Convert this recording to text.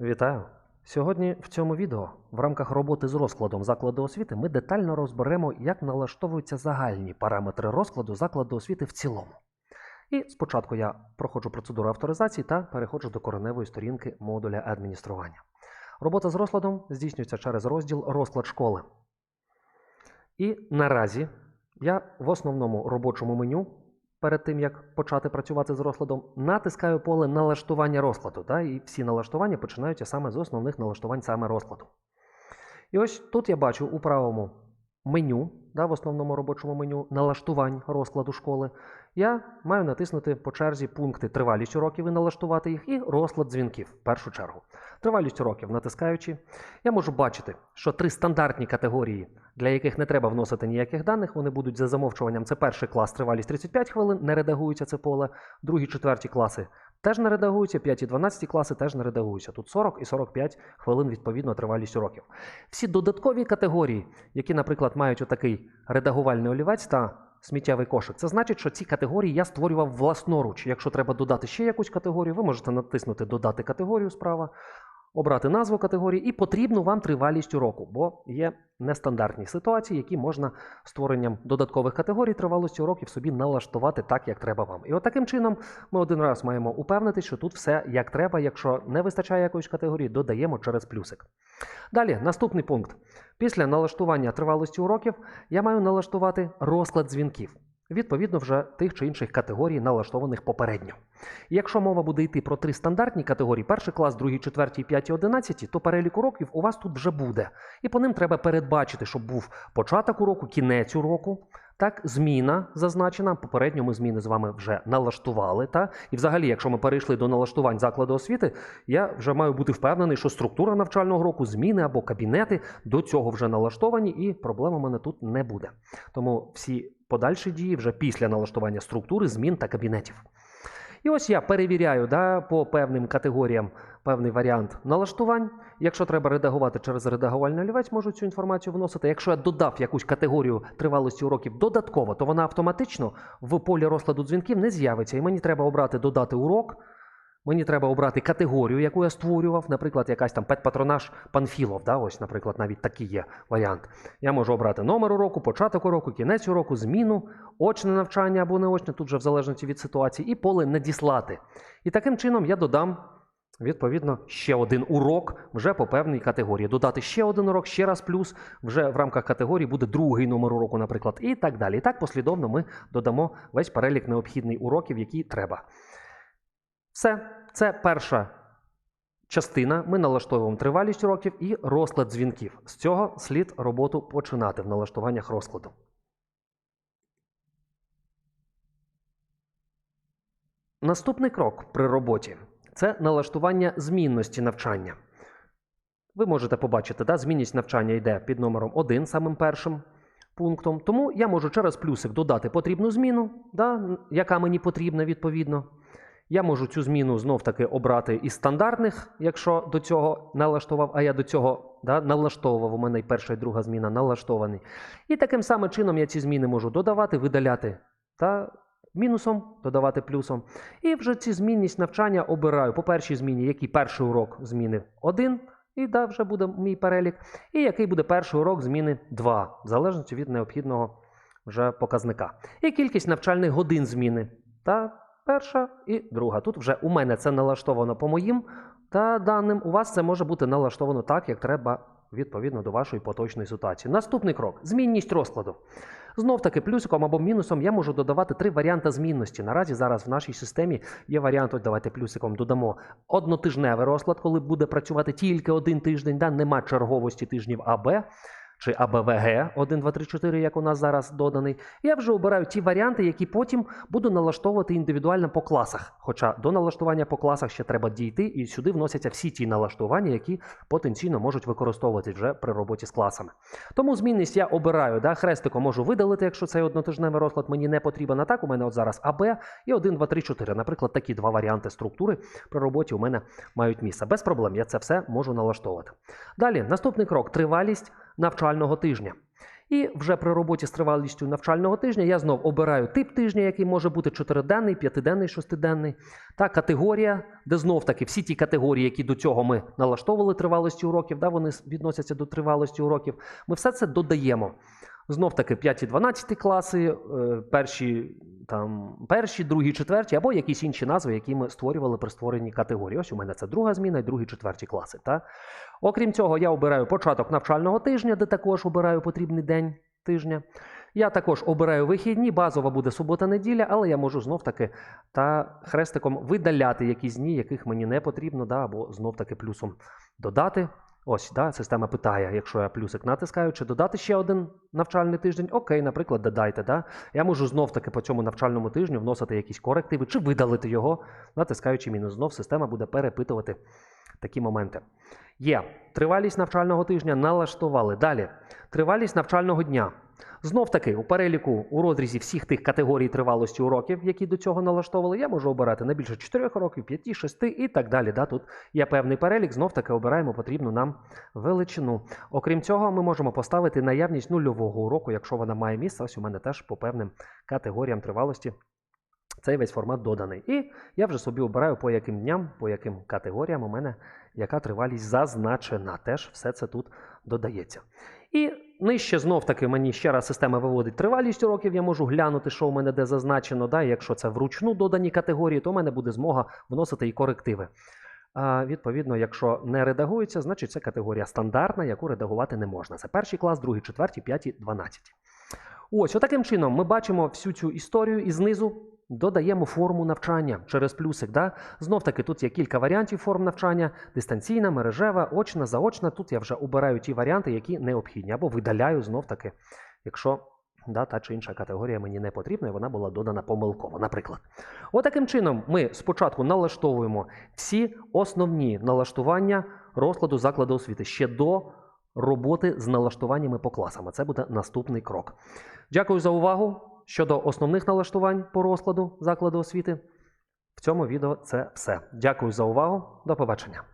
Вітаю! Сьогодні в цьому відео в рамках роботи з розкладом закладу освіти ми детально розберемо, як налаштовуються загальні параметри розкладу закладу освіти в цілому. І спочатку я проходжу процедуру авторизації та переходжу до кореневої сторінки модуля адміністрування. Робота з розкладом здійснюється через розділ Розклад школи. І наразі я в основному робочому меню перед тим як почати працювати з розкладом, натискаю поле налаштування розкладу. Да, і всі налаштування починаються саме з основних налаштувань саме розкладу. І ось тут я бачу у правому меню, да, в основному робочому меню налаштувань розкладу школи. Я маю натиснути по черзі пункти тривалість уроків і налаштувати їх, і розклад дзвінків в першу чергу. Тривалість уроків натискаючи, я можу бачити, що три стандартні категорії, для яких не треба вносити ніяких даних, вони будуть за замовчуванням. Це перший клас, тривалість 35 хвилин, не редагується це поле. Другі, четверті класи теж не редагуються, п'яті, 12 класи теж не редагуються. Тут 40 і 45 хвилин відповідно тривалість уроків. Всі додаткові категорії, які, наприклад, мають отакий редагувальний олівець та сміттєвий кошик, це значить, що ці категорії я створював власноруч. Якщо треба додати ще якусь категорію, ви можете натиснути Додати категорію справа, обрати назву категорії і потрібну вам тривалість уроку, бо є нестандартні ситуації, які можна створенням додаткових категорій тривалості уроків собі налаштувати так, як треба вам. І от таким чином ми один раз маємо упевнитись, що тут все як треба. Якщо не вистачає якоїсь категорії, додаємо через плюсик. Далі, наступний пункт. Після налаштування тривалості уроків я маю налаштувати розклад дзвінків. Відповідно, вже тих чи інших категорій, налаштованих попередньо. І Якщо мова буде йти про три стандартні категорії: перший клас, другий, четвертий, п'ятий, одинадцятий, то перелік уроків у вас тут вже буде. І по ним треба передбачити, щоб був початок уроку, кінець уроку. Так, зміна зазначена. Попередньо ми зміни з вами вже налаштували. Та? І взагалі, якщо ми перейшли до налаштувань закладу освіти, я вже маю бути впевнений, що структура навчального року, зміни або кабінети до цього вже налаштовані, і проблем у мене тут не буде. Тому всі подальші дії вже після налаштування структури, змін та кабінетів. І ось я перевіряю да, по певним категоріям певний варіант налаштувань. Якщо треба редагувати через редагувальний олівець, можу цю інформацію вносити. Якщо я додав якусь категорію тривалості уроків додатково, то вона автоматично в полі розкладу дзвінків не з'явиться. І мені треба обрати додати урок. Мені треба обрати категорію, яку я створював, наприклад, якась там педпатронаж Панфілов. Да? Ось, наприклад, навіть такий є варіант. Я можу обрати номер уроку, початок уроку, кінець уроку, зміну, очне навчання або неочне, тут вже в залежності від ситуації, і поле надіслати. І таким чином я додам. Відповідно, ще один урок вже по певній категорії. Додати ще один урок, ще раз плюс, вже в рамках категорії буде другий номер уроку, наприклад, і так далі. І так послідовно ми додамо весь перелік необхідний уроків, які треба. Все, це перша частина. Ми налаштовуємо тривалість уроків і розклад дзвінків. З цього слід роботу починати в налаштуваннях розкладу. Наступний крок при роботі це налаштування змінності навчання. Ви можете побачити, да, змінність навчання йде під номером 1, самим першим пунктом. Тому я можу через плюсик додати потрібну зміну, да, яка мені потрібна відповідно. Я можу цю зміну знов-таки обрати із стандартних, якщо до цього налаштував, а я до цього да, налаштовував, у мене і перша і друга зміна налаштовані. І таким самим чином я ці зміни можу додавати, видаляти та мінусом, додавати плюсом. І вже ці змінність навчання обираю по першій зміні, який перший урок зміни 1, і да, вже буде мій перелік, і який буде перший урок зміни 2, в залежності від необхідного вже показника. І кількість навчальних годин зміни. Та перша і друга. Тут вже у мене це налаштовано по моїм та даним. У вас це може бути налаштовано так, як треба відповідно до вашої поточної ситуації. Наступний крок змінність розкладу. Знов таки, плюсиком або мінусом я можу додавати три варіанти змінності. Наразі зараз в нашій системі є варіант, ось давайте плюсиком додамо однотижневий розклад, коли буде працювати тільки один тиждень, да? нема черговості тижнів АБ чи АБВГ 1, 2, 3, 4, як у нас зараз доданий. Я вже обираю ті варіанти, які потім буду налаштовувати індивідуально по класах. Хоча до налаштування по класах ще треба дійти, і сюди вносяться всі ті налаштування, які потенційно можуть використовуватись вже при роботі з класами. Тому змінність я обираю. Да? Хрестиком можу видалити, якщо цей однотижневий розклад мені не потрібен. А так у мене от зараз АБ і 1, 2, 3, 4. Наприклад, такі два варіанти структури при роботі у мене мають місце. Без проблем, я це все можу налаштовувати. Далі, наступний крок тривалість навчального тижня. І вже при роботі з тривалістю навчального тижня я знов обираю тип тижня, який може бути чотириденний, п'ятиденний, шестиденний, та категорія, де знов таки всі ті категорії, які до цього ми налаштовували тривалості уроків, да, вони відносяться до тривалості уроків. Ми все це додаємо. Знов таки 5-12 класи, е, перші, там, перші, другі, четверті, або якісь інші назви, які ми створювали при створенні категорії. Ось у мене це друга зміна і другі, четверті класи. Та? Окрім цього, я обираю початок навчального тижня, де також обираю потрібний день тижня. Я також обираю вихідні, базова буде субота-неділя, але я можу знов таки та хрестиком видаляти якісь дні, яких мені не потрібно, да, або знов таки плюсом додати. Ось, да, система питає, якщо я плюсик натискаю, чи додати ще один навчальний тиждень. Окей, наприклад, додайте. Да? Я можу знов таки по цьому навчальному тижню вносити якісь корективи чи видалити його, натискаючи мінус. Знов система буде перепитувати такі моменти. Є тривалість навчального тижня налаштували. Далі тривалість навчального дня. Знов таки, у переліку у розрізі всіх тих категорій тривалості уроків, які до цього налаштовували, я можу обирати не більше 4 років, 5, 6 і так далі. Да? Тут є певний перелік, знов таки обираємо потрібну нам величину. Окрім цього, ми можемо поставити наявність нульового уроку, якщо вона має місце. Ось у мене теж по певним категоріям тривалості цей весь формат доданий. І я вже собі обираю, по яким дням, по яким категоріям у мене яка тривалість зазначена. Теж все це тут додається. І нижче знов таки мені ще раз система виводить тривалість уроків. Я можу глянути, що у мене де зазначено. Да? Якщо це вручну додані категорії, то у мене буде змога вносити і корективи. А, відповідно, якщо не редагується, значить це категорія стандартна, яку редагувати не можна. Це перший клас, другий, четвертий, п'ятий, дванадцятий. Ось, отаким чином ми бачимо всю цю історію і знизу додаємо форму навчання через плюсик. Да? Знов таки тут є кілька варіантів форм навчання: дистанційна, мережева, очна, заочна. Тут я вже обираю ті варіанти, які необхідні, або видаляю знов таки, якщо да, та чи інша категорія мені не потрібна, і вона була додана помилково. Наприклад, отаким чином ми спочатку налаштовуємо всі основні налаштування розкладу закладу освіти ще до роботи з налаштуваннями по класам. Це буде наступний крок. Дякую за увагу. Щодо основних налаштувань по розкладу закладу освіти, в цьому відео це все. Дякую за увагу. До побачення.